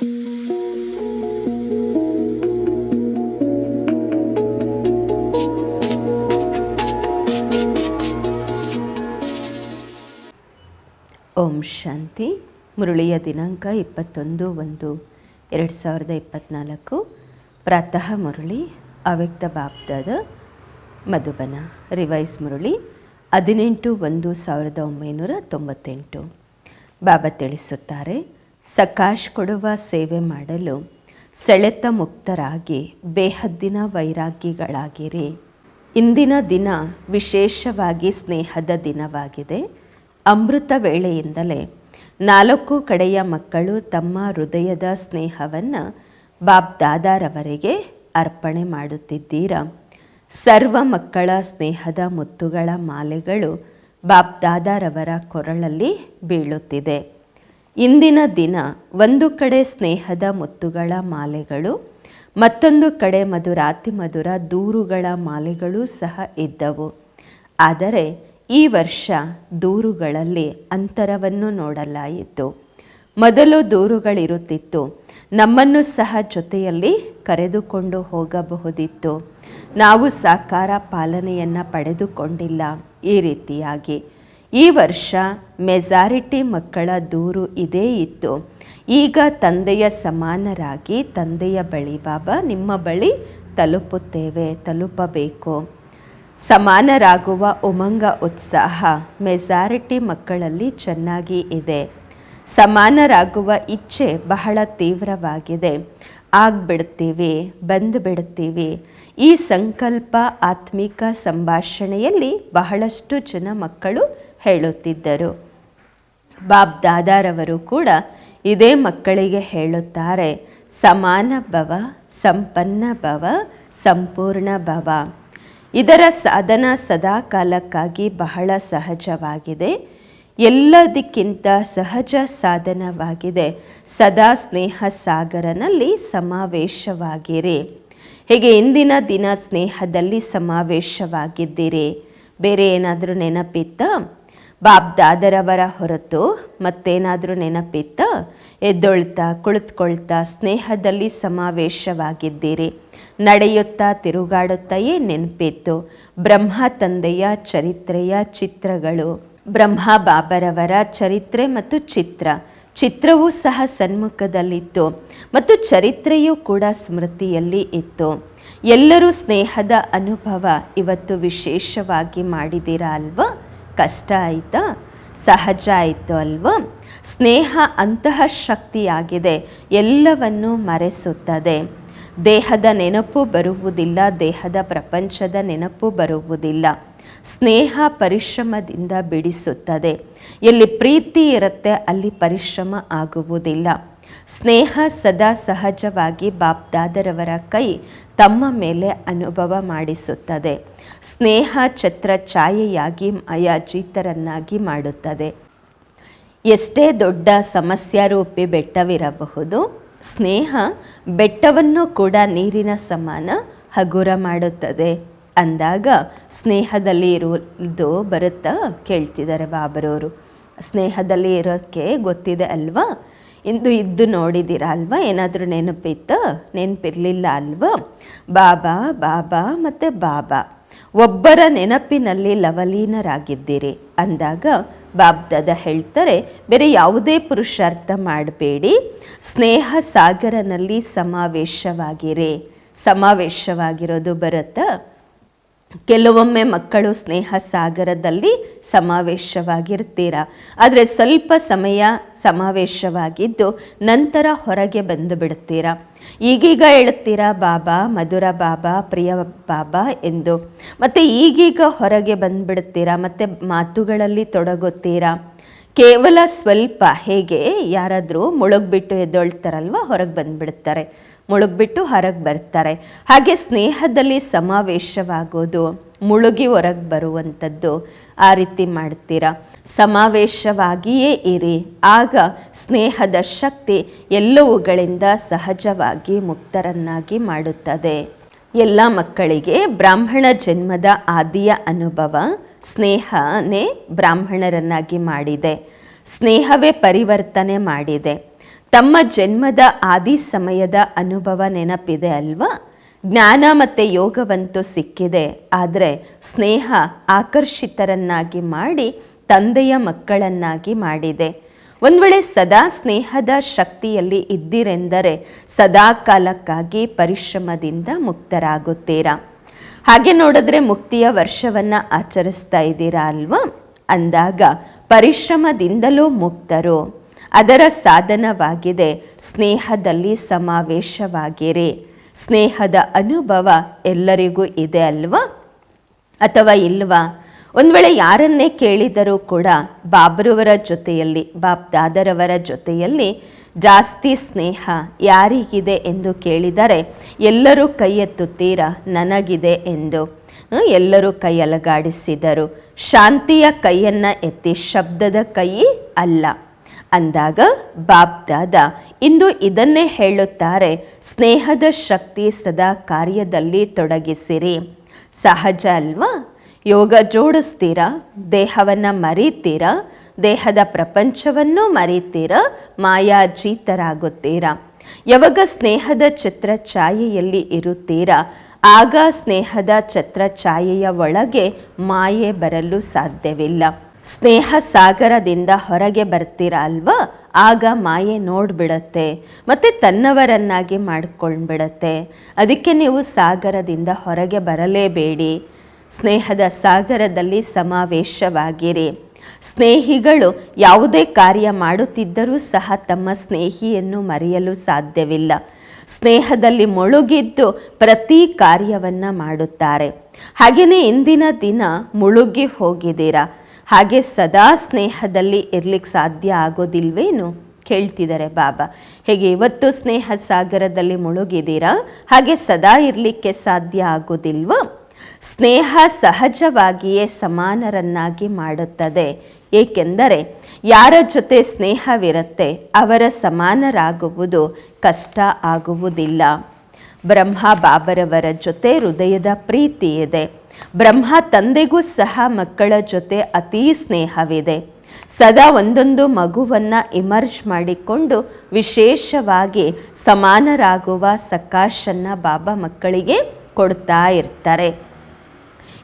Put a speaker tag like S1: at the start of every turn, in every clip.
S1: ಓಂ ಶಾಂತಿ. ಮುರುಳಿಯ ದಿನಾಂಕ ಇಪ್ಪತ್ತೊಂದು ಒಂದು ಎರಡು ಸಾವಿರದ ಇಪ್ಪತ್ತ್ನಾಲ್ಕು ಪ್ರಾತಃ ಮುರುಳಿ, ಅವ್ಯಕ್ತ ಬಾಬ್ದಾದ ಮಧುಬನ. ರಿವೈಸ್ ಮುರುಳಿ, ಹದಿನೆಂಟು ಒಂದು ಸಾವಿರದ ಒಂಬೈನೂರ ತೊಂಬತ್ತೆಂಟು. ಬಾಬಾ ತಿಳಿಸುತ್ತಾರೆ ಸಕಾಶ್ ಕೊಡುವ ಸೇವೆ ಮಾಡಲು ಸೆಳೆತ ಮುಕ್ತರಾಗಿ ಬೇಹದ್ದಿನ ವೈರಾಗ್ಯಗಳಾಗಿರಿ. ಇಂದಿನ ದಿನ ವಿಶೇಷವಾಗಿ ಸ್ನೇಹದ ದಿನವಾಗಿದೆ. ಅಮೃತ ವೇಳೆಯಿಂದಲೇ ನಾಲ್ಕು ಕಡೆಯ ಮಕ್ಕಳು ತಮ್ಮ ಹೃದಯದ ಸ್ನೇಹವನ್ನು ಬಾಬ್ ದಾದಾರವರಿಗೆ ಅರ್ಪಣೆ ಮಾಡುತ್ತಿದ್ದೀರಾ. ಸರ್ವ ಮಕ್ಕಳ ಸ್ನೇಹದ ಮುತ್ತುಗಳ ಮಾಲೆಗಳು ಬಾಬ್ ದಾದಾರವರ ಕೊರಳಲ್ಲಿ ಬೀಳುತ್ತಿದೆ. ಇಂದಿನ ದಿನ ಒಂದು ಕಡೆ ಸ್ನೇಹದ ಮುತ್ತುಗಳ ಮಾಲೆಗಳು, ಮತ್ತೊಂದು ಕಡೆ ಮಧುರಾತಿ ಮಧುರ ದೂರುಗಳ ಮಾಲೆಗಳೂ ಸಹ ಇದ್ದವು. ಆದರೆ ಈ ವರ್ಷ ದೂರುಗಳಲ್ಲಿ ಅಂತರವನ್ನು ನೋಡಲಾಯಿತು. ಮೊದಲು ದೂರುಗಳಿರುತ್ತಿತ್ತು. ನಮ್ಮನ್ನು ಸಹ ಜೊತೆಯಲ್ಲಿ ಕರೆದುಕೊಂಡು ಹೋಗಬಹುದಿತ್ತು. ನಾವು ಸಾಕಾರ ಪಾಲನೆಯನ್ನು ಪಡೆದುಕೊಂಡಿಲ್ಲ ಈ ರೀತಿಯಾಗಿ. ಈ ವರ್ಷ ಮೆಜಾರಿಟಿ ಮಕ್ಕಳ ದೂರು ಇದೇ ಇತ್ತು. ಈಗ ತಂದೆಯ ಸಮಾನರಾಗಿ ತಂದೆಯ ಬಳಿ ಬಾಬಾ, ನಿಮ್ಮ ಬಳಿ ತಲುಪುತ್ತೇವೆ, ತಲುಪಬೇಕು. ಸಮಾನರಾಗುವ ಉಮಂಗ ಉತ್ಸಾಹ ಮೆಜಾರಿಟಿ ಮಕ್ಕಳಲ್ಲಿ ಚೆನ್ನಾಗಿ ಇದೆ. ಸಮಾನರಾಗುವ ಇಚ್ಛೆ ಬಹಳ ತೀವ್ರವಾಗಿದೆ. ಆಗ್ಬಿಡ್ತೀವಿ ಬಂದು ಬಿಡ್ತೀವಿ ಈ ಸಂಕಲ್ಪ ಆತ್ಮಿಕ ಸಂಭಾಷಣೆಯಲ್ಲಿ ಬಹಳಷ್ಟು ಜನ ಮಕ್ಕಳು ಹೇಳುತ್ತಿದ್ದರು. ಬಾಬ್ ದಾದಾರವರು ಕೂಡ ಇದೇ ಮಕ್ಕಳಿಗೆ ಹೇಳುತ್ತಾರೆ, ಸಮಾನ ಭವ, ಸಂಪನ್ನ ಭವ, ಸಂಪೂರ್ಣ ಭವ. ಇದರ ಸಾಧನ ಸದಾ ಕಾಲಕ್ಕಾಗಿ ಬಹಳ ಸಹಜವಾಗಿದೆ. ಎಲ್ಲದಕ್ಕಿಂತ ಸಹಜ ಸಾಧನವಾಗಿದೆ. ಸದಾ ಸ್ನೇಹ ಸಾಗರನಲ್ಲಿ ಸಮಾವೇಶವಾಗಿರಿ. ಹೀಗೆ ಇಂದಿನ ದಿನ ಸ್ನೇಹದಲ್ಲಿ ಸಮಾವೇಶವಾಗಿದ್ದೀರಿ? ಬೇರೆ ಏನಾದರೂ ನೆನಪಿತ್ತ? ಬಾಬ್ ದಾದರವರ ಹೊರತು ಮತ್ತೇನಾದರೂ ನೆನಪಿತ್ತ? ಎದ್ದೊಳ್ತಾ ಕುಳಿತುಕೊಳ್ತಾ ಸ್ನೇಹದಲ್ಲಿ ಸಮಾವೇಶವಾಗಿದ್ದೀರಿ. ನಡೆಯುತ್ತಾ ತಿರುಗಾಡುತ್ತೆಯೇ ನೆನಪಿತ್ತು. ಬ್ರಹ್ಮ ತಂದೆಯ ಚರಿತ್ರೆಯ ಚಿತ್ರಗಳು. ಬ್ರಹ್ಮ ಬಾಬರವರ ಚರಿತ್ರೆ ಮತ್ತು ಚಿತ್ರ. ಚಿತ್ರವೂ ಸಹ ಸನ್ಮುಖದಲ್ಲಿತ್ತು. ಮತ್ತು ಚರಿತ್ರೆಯೂ ಕೂಡ ಸ್ಮೃತಿಯಲ್ಲಿ ಇತ್ತು. ಎಲ್ಲರೂ ಸ್ನೇಹದ ಅನುಭವ ಇವತ್ತು ವಿಶೇಷವಾಗಿ ಮಾಡಿದ್ದೀರಾ ಅಲ್ವಾ? ಕಷ್ಟ ಆಯಿತಾ, ಸಹಜ ಆಯಿತು ಅಲ್ವಾ? ಸ್ನೇಹ ಅಂತಹ ಶಕ್ತಿಯಾಗಿದೆ, ಎಲ್ಲವನ್ನೂ ಮರೆಸುತ್ತದೆ. ದೇಹದ ನೆನಪು ಬರುವುದಿಲ್ಲ, ದೇಹದ ಪ್ರಪಂಚದ ನೆನಪು ಬರುವುದಿಲ್ಲ. ಸ್ನೇಹ ಪರಿಶ್ರಮದಿಂದ ಬಿಡಿಸುತ್ತದೆ. ಎಲ್ಲಿ ಪ್ರೀತಿ ಇರುತ್ತೆ, ಅಲ್ಲಿ ಪರಿಶ್ರಮ ಆಗುವುದಿಲ್ಲ. ಸ್ನೇಹ ಸದಾ ಸಹಜವಾಗಿ ಬಾಪ್ದಾದರವರ ಕೈ ತಮ್ಮ ಮೇಲೆ ಅನುಭವ ಮಾಡಿಸುತ್ತದೆ. ಸ್ನೇಹ ಛತ್ರ ಛಾಯೆಯಾಗಿ ಮಯಾಜೀತರನ್ನಾಗಿ ಮಾಡುತ್ತದೆ. ಎಷ್ಟೇ ದೊಡ್ಡ ಸಮಸ್ಯಾರೂಪಿ ಬೆಟ್ಟವಿರಬಹುದು, ಸ್ನೇಹ ಬೆಟ್ಟವನ್ನು ಕೂಡ ನೀರಿನ ಸಮಾನ ಹಗುರ ಮಾಡುತ್ತದೆ. ಅಂದಾಗ ಸ್ನೇಹದಲ್ಲಿ ಇರುವುದು ಬರುತ್ತಾ ಕೇಳ್ತಿದ್ದಾರೆ ಬಾಬರವರು ಸ್ನೇಹದಲ್ಲಿ ಇರೋಕ್ಕೆ ಗೊತ್ತಿದೆ ಅಲ್ವಾ? ಇಂದು ಇದ್ದು ನೋಡಿದ್ದೀರಾ ಅಲ್ವಾ? ಏನಾದರೂ ನೆನಪಿತ್ತ? ನೆನಪಿರಲಿಲ್ಲ ಅಲ್ವಾ? ಬಾಬಾ ಬಾಬಾ ಮತ್ತು ಬಾಬಾ. ಒಬ್ಬರ ನೆನಪಿನಲ್ಲಿ ಲವಲೀನರಾಗಿದ್ದೀರಿ. ಅಂದಾಗ ಬಾಬ್ದಾದ ಹೇಳ್ತಾರೆ, ಬೇರೆ ಯಾವುದೇ ಪುರುಷಾರ್ಥ ಮಾಡಬೇಡಿ. ಸ್ನೇಹ ಸಾಗರನಲ್ಲಿ ಸಮಾವೇಶವಾಗಿರಿ. ಸಮಾವೇಶವಾಗಿರೋದು ಬರುತ್ತಾ? ಕೆಲವೊಮ್ಮೆ ಮಕ್ಕಳು ಸ್ನೇಹ ಸಾಗರದಲ್ಲಿ ಸಮಾವೇಶವಾಗಿರ್ತೀರ? ಆದರೆ ಸ್ವಲ್ಪ ಸಮಯ ಸಮಾವೇಶವಾಗಿದ್ದು ನಂತರ ಹೊರಗೆ ಬಂದು ಬಿಡ್ತೀರ? ಈಗೀಗ ಹೇಳುತ್ತೀರಾ ಬಾಬಾ, ಮಧುರ ಬಾಬಾ, ಪ್ರಿಯ ಬಾಬಾ ಎಂದು. ಮತ್ತು ಈಗೀಗ ಹೊರಗೆ ಬಂದುಬಿಡ್ತೀರಾ ಮತ್ತು ಮಾತುಗಳಲ್ಲಿ ತೊಡಗುತ್ತೀರಾ? ಕೇವಲ ಸ್ವಲ್ಪ, ಹೇಗೆ? ಯಾರಾದರೂ ಮುಳುಗ್ಬಿಟ್ಟು ಎದ್ದೊಳ್ತಾರಲ್ವ? ಹೊರಗೆ ಬಂದುಬಿಡ್ತಾರೆ ಮುಳುಗ್ಬಿಟ್ಟು ಹೊರಗೆ ಬರ್ತಾರೆ. ಹಾಗೆ ಸ್ನೇಹದಲ್ಲಿ ಸಮಾವೇಶವಾಗೋದು, ಮುಳುಗಿ ಹೊರಗೆ ಬರುವಂಥದ್ದು ಆ ರೀತಿ ಮಾಡ್ತೀರಾ? ಸಮಾವೇಶವಾಗಿಯೇ ಇರಿ. ಆಗ ಸ್ನೇಹದ ಶಕ್ತಿ ಎಲ್ಲವುಗಳಿಂದ ಸಹಜವಾಗಿ ಮುಕ್ತರನ್ನಾಗಿ ಮಾಡುತ್ತದೆ. ಎಲ್ಲ ಮಕ್ಕಳಿಗೆ ಬ್ರಾಹ್ಮಣ ಜನ್ಮದ ಆದಿಯ ಅನುಭವ ಸ್ನೇಹನೇ ಬ್ರಾಹ್ಮಣರನ್ನಾಗಿ ಮಾಡಿದೆ. ಸ್ನೇಹವೇ ಪರಿವರ್ತನೆ ಮಾಡಿದೆ. ತಮ್ಮ ಜನ್ಮದ ಆದಿ ಸಮಯದ ಅನುಭವ ನೆನಪಿದೆ ಅಲ್ವಾ? ಜ್ಞಾನ ಮತ್ತು ಯೋಗವಂತೂ ಸಿಕ್ಕಿದೆ. ಆದರೆ ಸ್ನೇಹ ಆಕರ್ಷಿತರನ್ನಾಗಿ ಮಾಡಿ ತಂದೆಯ ಮಕ್ಕಳನ್ನಾಗಿ ಮಾಡಿದೆ. ಒಂದು ವೇಳೆ ಸದಾ ಸ್ನೇಹದ ಶಕ್ತಿಯಲ್ಲಿ ಇದ್ದಿರೆಂದರೆ ಸದಾ ಕಾಲಕ್ಕಾಗಿ ಪರಿಶ್ರಮದಿಂದ ಮುಕ್ತರಾಗುತ್ತೀರಾ? ಹಾಗೆ ನೋಡಿದ್ರೆ ಮುಕ್ತಿಯ ವರ್ಷವನ್ನು ಆಚರಿಸ್ತಾ ಇದ್ದೀರಾ ಅಲ್ವಾ? ಅಂದಾಗ ಪರಿಶ್ರಮದಿಂದಲೂ ಮುಕ್ತರು. ಅದರ ಸಾಧನವಾಗಿದೆ. ಸ್ನೇಹದಲ್ಲಿ ಸಮಾವೇಶವಾಗಿರಿ. ಸ್ನೇಹದ ಅನುಭವ ಎಲ್ಲರಿಗೂ ಇದೆ ಅಲ್ವಾ? ಅಥವಾ ಇಲ್ವಾ? ಒಂದು ವೇಳೆ ಯಾರನ್ನೇ ಕೇಳಿದರೂ ಕೂಡ ಬಾಬ್ರವರ ಜೊತೆಯಲ್ಲಿ ಬಾಬ್ ದಾದರವರ ಜೊತೆಯಲ್ಲಿ ಜಾಸ್ತಿ ಸ್ನೇಹ ಯಾರಿಗಿದೆ ಎಂದು ಕೇಳಿದರೆ, ಎಲ್ಲರೂ ಕೈ ಎತ್ತುತ್ತೀರಾ ನನಗಿದೆ ಎಂದು. ಎಲ್ಲರೂ ಕೈ ಅಲಗಾಡಿಸಿದರು ಶಾಂತಿಯ ಕೈಯನ್ನು ಎತ್ತಿ ಶಬ್ದದ ಕೈ ಅಲ್ಲ. ಅಂದಾಗ ಬಾಬ್ದಾದ ಇಂದು ಇದನ್ನೇ ಹೇಳುತ್ತಾರೆ, ಸ್ನೇಹದ ಶಕ್ತಿ ಸದಾ ಕಾರ್ಯದಲ್ಲಿ ತೊಡಗಿಸಿರಿ. ಸಹಜ ಅಲ್ವಾ? ಯೋಗ ಜೋಡಿಸ್ತೀರಾ? ದೇಹವನ್ನು ಮರೀತೀರಾ? ದೇಹದ ಪ್ರಪಂಚವನ್ನು ಮರೀತೀರ? ಮಾಯಾಜೀತರಾಗುತ್ತೀರ ಯಾವಾಗ ಸ್ನೇಹದ ಛತ್ರ ಛಾಯೆಯಲ್ಲಿ ಇರುತ್ತೀರಾ? ಆಗ ಸ್ನೇಹದ ಛತ್ರ ಛಾಯೆಯ ಒಳಗೆ ಮಾಯೆ ಬರಲು ಸಾಧ್ಯವಿಲ್ಲ. ಸ್ನೇಹ ಸಾಗರದಿಂದ ಹೊರಗೆ ಬರ್ತೀರ ಅಲ್ವಾ ಆಗ ಮಾಯೆ ನೋಡ್ಬಿಡತ್ತೆ. ಮತ್ತು ತನ್ನವರನ್ನಾಗಿ ಮಾಡ್ಕೊಂಡ್ಬಿಡತ್ತೆ. ಅದಕ್ಕೆ ನೀವು ಸಾಗರದಿಂದ ಹೊರಗೆ ಬರಲೇಬೇಡಿ. ಸ್ನೇಹದ ಸಾಗರದಲ್ಲಿ ಸಮಾವೇಶವಾಗಿರಿ. ಸ್ನೇಹಿಗಳು ಯಾವುದೇ ಕಾರ್ಯ ಮಾಡುತ್ತಿದ್ದರೂ ಸಹ ತಮ್ಮ ಸ್ನೇಹಿಯನ್ನು ಮರೆಯಲು ಸಾಧ್ಯವಿಲ್ಲ. ಸ್ನೇಹದಲ್ಲಿ ಮುಳುಗಿದ್ದು ಪ್ರತಿ ಕಾರ್ಯವನ್ನು ಮಾಡುತ್ತಾರೆ. ಹಾಗೆಯೇ ಇಂದಿನ ದಿನ ಮುಳುಗಿ ಹೋಗಿದ್ದೀರಾ? ಹಾಗೆ ಸದಾ ಸ್ನೇಹದಲ್ಲಿ ಇರ್ಲಿಕ್ಕೆ ಸಾಧ್ಯ ಆಗೋದಿಲ್ವೇನು? ಕೇಳ್ತಿದ್ದಾರೆ ಬಾಬಾ. ಹೇಗೆ ಇವತ್ತು ಸ್ನೇಹ ಸಾಗರದಲ್ಲಿ ಮುಳುಗಿದ್ದೀರಾ? ಹಾಗೆ ಸದಾ ಇರಲಿಕ್ಕೆ ಸಾಧ್ಯ ಆಗೋದಿಲ್ವಾ? ಸ್ನೇಹ ಸಹಜವಾಗಿಯೇ ಸಮಾನರನ್ನಾಗಿ ಮಾಡುತ್ತದೆ. ಏಕೆಂದರೆ ಯಾರ ಜೊತೆ ಸ್ನೇಹವಿರುತ್ತೆ, ಅವರ ಸಮಾನರಾಗುವುದು ಕಷ್ಟ ಆಗುವುದಿಲ್ಲ. ಬ್ರಹ್ಮ ಬಾಬರವರ ಜೊತೆ ಹೃದಯದ ಪ್ರೀತಿ ಇದೆ. ಬ್ರಹ್ಮ ತಂದೆಗೂ ಸಹ ಮಕ್ಕಳ ಜೊತೆ ಅತೀ ಸ್ನೇಹವಿದೆ. ಸದಾ ಒಂದೊಂದು ಮಗುವನ್ನು ಇಮರ್ಜ್ ಮಾಡಿಕೊಂಡು ವಿಶೇಷವಾಗಿ ಸಮಾನರಾಗುವ ಸಕಾಶನ್ನ ಬಾಬಾ ಮಕ್ಕಳಿಗೆ ಕೊಡ್ತಾ ಇರ್ತಾರೆ.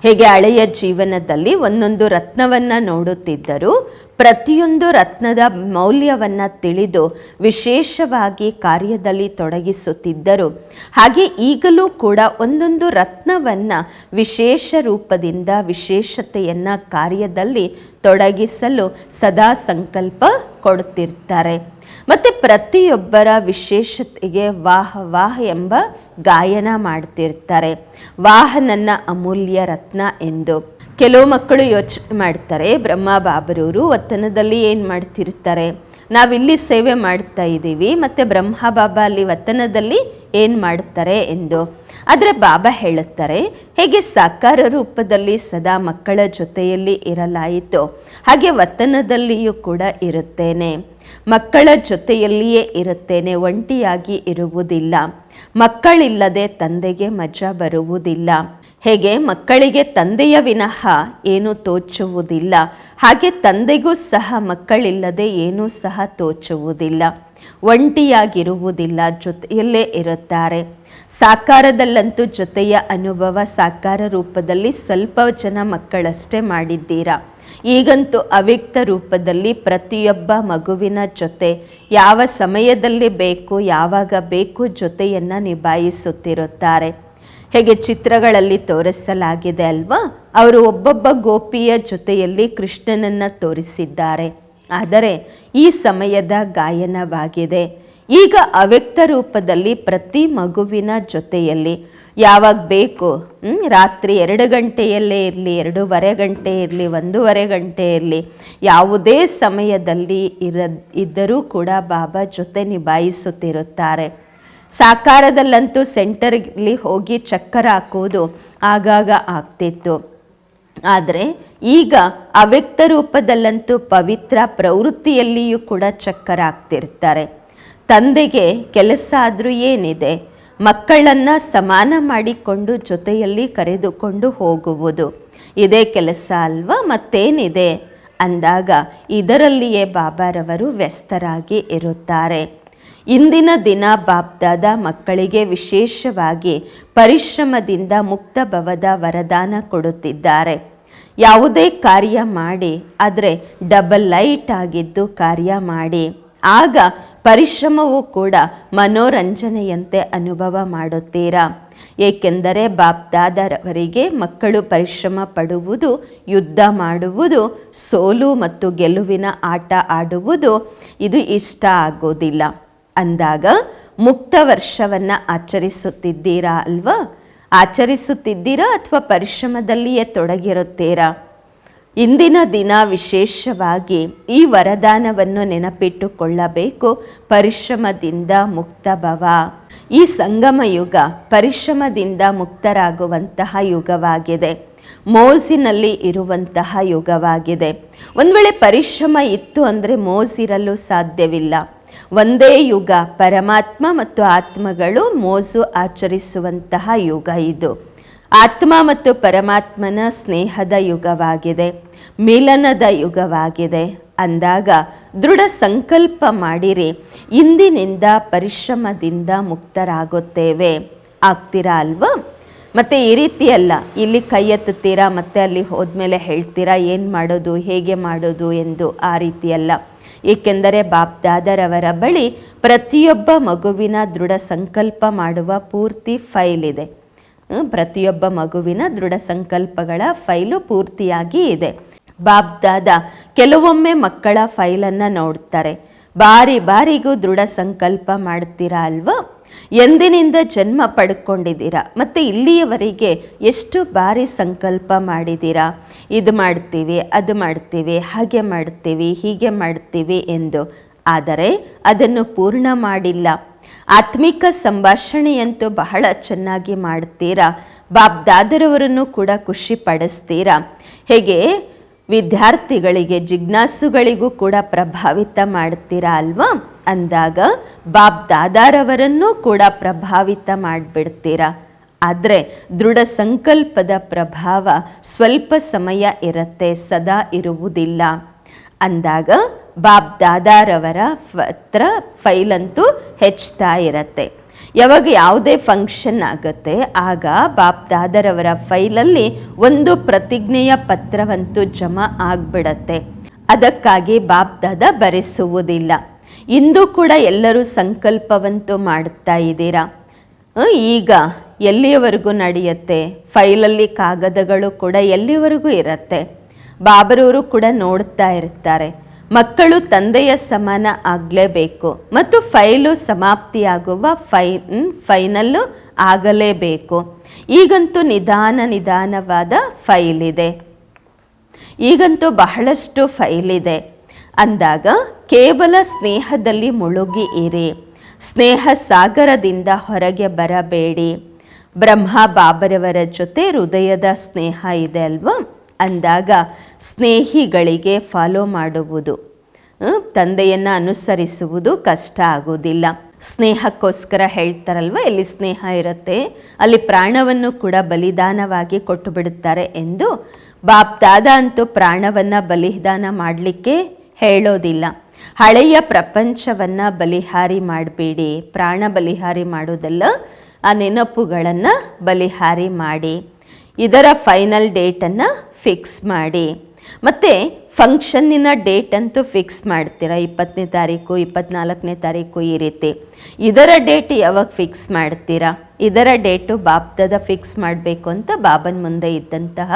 S1: ಹೇಗೆ ಹಳೆಯ ಜೀವನದಲ್ಲಿ ಒಂದೊಂದು ರತ್ನವನ್ನು ನೋಡುತ್ತಿದ್ದರು ಪ್ರತಿಯೊಂದು ರತ್ನದ ಮೌಲ್ಯವನ್ನ ತಿಳಿದು ವಿಶೇಷವಾಗಿ ಕಾರ್ಯದಲ್ಲಿ ತೊಡಗಿಸುತ್ತಿದ್ದರು. ಹಾಗೆ ಈಗಲೂ ಕೂಡ ಒಂದೊಂದು ರತ್ನವನ್ನ ವಿಶೇಷ ರೂಪದಿಂದ ವಿಶೇಷತೆಯನ್ನು ಕಾರ್ಯದಲ್ಲಿ ತೊಡಗಿಸಲು ಸದಾ ಸಂಕಲ್ಪ ಕೊಡುತ್ತಿರ್ತಾರೆ. ಮತ್ತೆ ಪ್ರತಿಯೊಬ್ಬರ ವಿಶೇಷತೆಗೆ ವಾಹ ವಾಹ ಎಂಬ ಗಾಯನ ಮಾಡ್ತಿರ್ತಾರೆ. ವಾಹ ನನ್ನ ಅಮೂಲ್ಯ ರತ್ನ ಎಂದು. ಕೆಲವು ಮಕ್ಕಳು ಯೋಚನೆ ಮಾಡ್ತಾರೆ. ಬ್ರಹ್ಮ ಬಾಬರವರು ವತನದಲ್ಲಿ ಏನು ಮಾಡ್ತಿರ್ತಾರೆ? ನಾವಿಲ್ಲಿ ಸೇವೆ ಮಾಡ್ತಾ ಇದ್ದೀವಿ, ಮತ್ತು ಬ್ರಹ್ಮ ಬಾಬಾ ಅಲ್ಲಿ ವತನದಲ್ಲಿ ಏನು ಮಾಡ್ತಾರೆ ಎಂದು. ಆದರೆ ಬಾಬಾ ಹೇಳುತ್ತಾರೆ, ಹೇಗೆ ಸಾಕಾರ ರೂಪದಲ್ಲಿ ಸದಾ ಮಕ್ಕಳ ಜೊತೆಯಲ್ಲಿ ಇರಲಾಯಿತು, ಹಾಗೆ ವತನದಲ್ಲಿಯೂ ಕೂಡ ಇರುತ್ತೇನೆ. ಮಕ್ಕಳ ಜೊತೆಯಲ್ಲಿಯೇ ಇರುತ್ತೇನೆ, ಒಂಟಿಯಾಗಿ ಇರುವುದಿಲ್ಲ. ಮಕ್ಕಳಿಲ್ಲದೆ ತಂದೆಗೆ ಮಜಾ ಬರುವುದಿಲ್ಲ. ಹೇಗೆ ಮಕ್ಕಳಿಗೆ ತಂದೆಯ ವಿನಃ ಏನು ತೋಚುವುದಿಲ್ಲ, ಹಾಗೆ ತಂದೆಗೂ ಸಹ ಮಕ್ಕಳಿಲ್ಲದೆ ಏನೂ ಸಹ ತೋಚುವುದಿಲ್ಲ, ಒಂಟಿಯಾಗಿರುವುದಿಲ್ಲ ಜೊತೆಯಲ್ಲೇ ಇರುತ್ತಾರೆ. ಸಾಕಾರದಲ್ಲಂತೂ ಜೊತೆಯ ಅನುಭವ ಸಾಕಾರ ರೂಪದಲ್ಲಿ ಸ್ವಲ್ಪ ಜನ ಮಕ್ಕಳಷ್ಟೇ ಮಾಡಿದ್ದೀರಾ? ಈಗಂತೂ ಅವ್ಯಕ್ತ ರೂಪದಲ್ಲಿ ಪ್ರತಿಯೊಬ್ಬ ಮಗುವಿನ ಜೊತೆ, ಯಾವ ಸಮಯದಲ್ಲಿ ಬೇಕು, ಯಾವಾಗ ಬೇಕು ಜೊತೆಯನ್ನು ನಿಭಾಯಿಸುತ್ತಿರುತ್ತಾರೆ. ಹೇಗೆ ಚಿತ್ರಗಳಲ್ಲಿ ತೋರಿಸಲಾಗಿದೆ ಅಲ್ವಾ? ಅವರು ಒಬ್ಬೊಬ್ಬ ಗೋಪಿಯ ಜೊತೆಯಲ್ಲಿ ಕೃಷ್ಣನನ್ನು ತೋರಿಸಿದ್ದಾರೆ. ಆದರೆ ಈ ಸಮಯದ ಗಾಯನವಾಗಿದೆ. ಈಗ ಅವ್ಯಕ್ತ ರೂಪದಲ್ಲಿ ಪ್ರತಿ ಮಗುವಿನ ಜೊತೆಯಲ್ಲಿ ಯಾವಾಗ ಬೇಕು ರಾತ್ರಿ ಎರಡು ಗಂಟೆಯಲ್ಲೇ ಇರಲಿ, ಎರಡೂವರೆ ಗಂಟೆ ಇರಲಿ, ಒಂದೂವರೆ ಗಂಟೆ ಇರಲಿ, ಯಾವುದೇ ಸಮಯದಲ್ಲಿ ಇರ, ಇದ್ದರೂ ಕೂಡ ಬಾಬಾ ಜೊತೆ ನಿಭಾಯಿಸುತ್ತಿರುತ್ತಾರೆ. ಸಾಕಾರದಲ್ಲಂತೂ ಸೆಂಟರ್ಲಿ ಹೋಗಿ ಚಕ್ಕರ ಹಾಕುವುದು ಆಗಾಗ ಆಗ್ತಿತ್ತು. ಆದರೆ ಈಗ ಅವ್ಯಕ್ತ ರೂಪದಲ್ಲಂತೂ ಪವಿತ್ರ ಪ್ರವೃತ್ತಿಯಲ್ಲಿಯೂ ಕೂಡ ಚಕ್ಕರ ಆಗ್ತಿರ್ತಾರೆ ತಂದೆಗೆ ಕೆಲಸ ಆದರೂ ಏನಿದೆ, ಮಕ್ಕಳನ್ನು ಸಮಾನ ಮಾಡಿಕೊಂಡು ಜೊತೆಯಲ್ಲಿ ಕರೆದುಕೊಂಡು ಹೋಗುವುದು. ಇದೇ ಕೆಲಸ ಅಲ್ವಾ ಮತ್ತೇನಿದೆ? ಅಂದಾಗ ಇದರಲ್ಲಿಯೇ ಬಾಬಾರವರು ವ್ಯಸ್ತರಾಗಿ ಇರುತ್ತಾರೆ. ಇಂದಿನ ದಿನ ಬಾಬ್ದಾದ ಮಕ್ಕಳಿಗೆ ವಿಶೇಷವಾಗಿ ಪರಿಶ್ರಮದಿಂದ ಮುಕ್ತ ಭವದ ವರದಾನ ಕೊಡುತ್ತಿದ್ದಾರೆ. ಯಾವುದೇ ಕಾರ್ಯ ಮಾಡಿ, ಆದರೆ ಡಬಲ್ ಲೈಟ್ ಆಗಿದ್ದು ಕಾರ್ಯ ಮಾಡಿ. ಆಗ ಪರಿಶ್ರಮವೂ ಕೂಡ ಮನೋರಂಜನೆಯಂತೆ ಅನುಭವ ಮಾಡುತ್ತೀರಾ? ಏಕೆಂದರೆ ಬಾಬ್ದಾದರವರಿಗೆ ಮಕ್ಕಳು ಪರಿಶ್ರಮ ಪಡುವುದು, ಯುದ್ಧ ಮಾಡುವುದು, ಸೋಲು ಮತ್ತು ಗೆಲುವಿನ ಆಟ ಆಡುವುದು ಇದು ಇಷ್ಟ ಆಗೋದಿಲ್ಲ. ಅಂದಾಗ ಮುಕ್ತ ವರ್ಷವನ್ನು ಆಚರಿಸುತ್ತಿದ್ದೀರಾ ಅಲ್ವಾ? ಆಚರಿಸುತ್ತಿದ್ದೀರಾ ಅಥವಾ ಪರಿಶ್ರಮದಲ್ಲಿಯೇ ತೊಡಗಿರುತ್ತೀರಾ? ಇಂದಿನ ದಿನ ವಿಶೇಷವಾಗಿ ಈ ವರದಾನವನ್ನು ನೆನಪಿಟ್ಟುಕೊಳ್ಳಬೇಕು. ಪರಿಶ್ರಮದಿಂದ ಮುಕ್ತ ಭವ. ಈ ಸಂಗಮ ಯುಗ ಪರಿಶ್ರಮದಿಂದ ಮುಕ್ತರಾಗುವಂತಹ ಯುಗವಾಗಿದೆ. ಮೋಸಿನಲ್ಲಿ ಇರುವಂತಹ ಯುಗವಾಗಿದೆ. ಒಂದು ವೇಳೆ ಪರಿಶ್ರಮ ಇತ್ತು ಅಂದರೆ ಮೋಜಿರಲು ಸಾಧ್ಯವಿಲ್ಲ. ಒಂದೇ ಯುಗ, ಪರಮಾತ್ಮ ಮತ್ತು ಆತ್ಮಗಳು ಮೋಜು ಆಚರಿಸುವಂತಹ ಯುಗ ಇದು. ಆತ್ಮ ಮತ್ತು ಪರಮಾತ್ಮನ ಸ್ನೇಹದ ಯುಗವಾಗಿದೆ, ಮಿಲನದ ಯುಗವಾಗಿದೆ. ಅಂದಾಗ ದೃಢ ಸಂಕಲ್ಪ ಮಾಡಿರಿ, ಇಂದಿನಿಂದ ಪರಿಶ್ರಮದಿಂದ ಮುಕ್ತರಾಗುತ್ತೇವೆ. ಆಗ್ತೀರಾ ಅಲ್ವಾ? ಮತ್ತೆ ಈ ರೀತಿ ಅಲ್ಲ, ಇಲ್ಲಿ ಕೈ ಎತ್ತುತ್ತೀರಾ, ಮತ್ತೆ ಅಲ್ಲಿ ಹೋದ್ಮೇಲೆ ಹೇಳ್ತೀರಾ, ಏನು ಮಾಡೋದು, ಹೇಗೆ ಮಾಡೋದು ಎಂದು ಆ ರೀತಿ ಅಲ್ಲ. ಏಕೆಂದರೆ ಬಾಪ್ದಾದರವರ ಬಳಿ ಪ್ರತಿಯೊಬ್ಬ ಮಗುವಿನ ದೃಢ ಸಂಕಲ್ಪ ಮಾಡುವ ಪೂರ್ತಿ ಫೈಲ್ ಇದೆ. ಪ್ರತಿಯೊಬ್ಬ ಮಗುವಿನ ದೃಢ ಸಂಕಲ್ಪಗಳ ಫೈಲು ಪೂರ್ತಿಯಾಗಿ ಇದೆ. ಬಾಬ್ದಾದ ಕೆಲವೊಮ್ಮೆ ಮಕ್ಕಳ ಫೈಲನ್ನು ನೋಡ್ತಾರೆ. ಬಾರಿ ಬಾರಿಗೂ ದೃಢ ಸಂಕಲ್ಪ ಮಾಡ್ತೀರಾ ಅಲ್ವಾ? ಎಂದಿನಿಂದ ಜನ್ಮ ಪಡ್ಕೊಂಡಿದ್ದೀರಾ? ಮತ್ತು ಇಲ್ಲಿಯವರೆಗೆ ಎಷ್ಟು ಬಾರಿ ಸಂಕಲ್ಪ ಮಾಡಿದ್ದೀರಾ? ಇದು ಮಾಡ್ತೀವಿ, ಅದು ಮಾಡ್ತೀವಿ, ಹಾಗೆ ಮಾಡ್ತೀವಿ, ಹೀಗೆ ಮಾಡ್ತೀವಿ ಎಂದು. ಆದರೆ ಅದನ್ನು ಪೂರ್ಣ ಮಾಡಿಲ್ಲ. ಆತ್ಮಿಕ ಸಂಭಾಷಣೆಯಂತೂ ಬಹಳ ಚೆನ್ನಾಗಿ ಮಾಡ್ತೀರಾ? ಬಾಬ್ದಾದರವರನ್ನು ಕೂಡ ಖುಷಿ ಪಡಿಸ್ತೀರಾ ಹೇಗೆ? ವಿದ್ಯಾರ್ಥಿಗಳಿಗೆ, ಜಿಜ್ಞಾಸುಗಳಿಗೂ ಕೂಡ ಪ್ರಭಾವಿತ ಮಾಡ್ತೀರಾ ಅಲ್ವಾ? ಅಂದಾಗ ಬಾಬ್ ದಾದಾರವರನ್ನೂ ಕೂಡ ಪ್ರಭಾವಿತ ಮಾಡಿಬಿಡ್ತೀರಾ. ಆದರೆ ದೃಢ ಸಂಕಲ್ಪದ ಪ್ರಭಾವ ಸ್ವಲ್ಪ ಸಮಯ ಇರುತ್ತೆ, ಸದಾ ಇರುವುದಿಲ್ಲ. ಅಂದಾಗ ಬಾಬ್ ದಾದಾರವರ ಹತ್ರ ಫೈಲಂತೂ ಹೆಚ್ಚುತ್ತಾ ಇರತ್ತೆ. ಯಾವಾಗ ಯಾವುದೇ ಫಂಕ್ಷನ್ ಆಗುತ್ತೆ, ಆಗ ಬಾಬ್ ದಾದರವರ ಫೈಲಲ್ಲಿ ಒಂದು ಪ್ರತಿಜ್ಞೆಯ ಪತ್ರವಂತೂ ಜಮಾ ಆಗ್ಬಿಡತ್ತೆ. ಅದಕ್ಕಾಗಿ ಬಾಬ್ ದಾದ ಬರೆಸುವುದಿಲ್ಲ. ಇಂದು ಕೂಡ ಎಲ್ಲರೂ ಸಂಕಲ್ಪವಂತೂ ಮಾಡ್ತಾ ಇದ್ದೀರಾ? ಈಗ ಎಲ್ಲಿಯವರೆಗೂ ನಡೆಯುತ್ತೆ? ಫೈಲಲ್ಲಿ ಕಾಗದಗಳು ಕೂಡ ಎಲ್ಲಿವರೆಗೂ ಇರುತ್ತೆ? ಬಾಬರವರು ಕೂಡ ನೋಡ್ತಾ ಇರ್ತಾರೆ. ಮಕ್ಕಳು ತಂದೆಯ ಸಮಾನ ಆಗಲೇಬೇಕು. ಮತ್ತು ಫೈಲು ಸಮಾಪ್ತಿಯಾಗುವ ಫೈ ಫೈನಲ್ಲು ಆಗಲೇಬೇಕು. ಈಗಂತೂ ನಿಧಾನ ನಿಧಾನವಾದ ಫೈಲ್ ಇದೆ ಈಗಂತೂ ಬಹಳಷ್ಟು ಫೈಲ್ ಇದೆ ಅಂದಾಗ ಕೇವಲ ಸ್ನೇಹದಲ್ಲಿ ಮುಳುಗಿ ಇರಿ. ಸ್ನೇಹ ಸಾಗರದಿಂದ ಹೊರಗೆ ಬರಬೇಡಿ. ಬ್ರಹ್ಮ ಬಾಬರವರ ಜೊತೆ ಹೃದಯದ ಸ್ನೇಹ ಇದೆ ಅಲ್ವಾ? ಅಂದಾಗ ಸ್ನೇಹಿಗಳಿಗೆ ಫಾಲೋ ಮಾಡುವುದು. ತಂದೆಯನ್ನು ಅನುಸರಿಸುವುದು ಕಷ್ಟ ಆಗೋದಿಲ್ಲ ಸ್ನೇಹಕ್ಕೋಸ್ಕರ ಹೇಳ್ತಾರಲ್ವ, ಎಲ್ಲಿ ಸ್ನೇಹ ಇರುತ್ತೆ, ಅಲ್ಲಿ ಪ್ರಾಣವನ್ನು ಕೂಡ ಬಲಿದಾನವಾಗಿ ಕೊಟ್ಟು ಬಿಡುತ್ತಾರೆ ಎಂದು. ಬಾಪ್ ದಾದ ಅಂತೂ ಪ್ರಾಣವನ್ನು ಬಲಿದಾನ ಮಾಡಲಿಕ್ಕೆ ಹೇಳೋದಿಲ್ಲ. ಹಳೆಯ ಪ್ರಪಂಚವನ್ನ ಬಲಿಹಾರಿ ಮಾಡಬೇಡಿ, ಪ್ರಾಣ ಬಲಿಹಾರಿ ಮಾಡೋದಲ್ಲ, ಆ ನೆನಪುಗಳನ್ನು ಬಲಿಹಾರಿ ಮಾಡಿ, ಇದರ ಫೈನಲ್ ಡೇಟನ್ನು ಫಿಕ್ಸ್ ಮಾಡಿ. ಮತ್ತು ಫಂಕ್ಷನ್ನಿನ ಡೇಟ್ ಅಂತೂ ಫಿಕ್ಸ್ ಮಾಡ್ತೀರಾ? ಇಪ್ಪತ್ತನೇ ತಾರೀಕು, ಇಪ್ಪತ್ನಾಲ್ಕನೇ ತಾರೀಕು ಈ ರೀತಿ. ಇದರ ಡೇಟ್ ಯಾವಾಗ ಫಿಕ್ಸ್ ಮಾಡ್ತೀರಾ? ಇದರ ಡೇಟು ಬಾಬ್ದದ ಫಿಕ್ಸ್ ಮಾಡಬೇಕು ಅಂತ ಬಾಬನ್ ಮುಂದೆ ಇದ್ದಂತಹ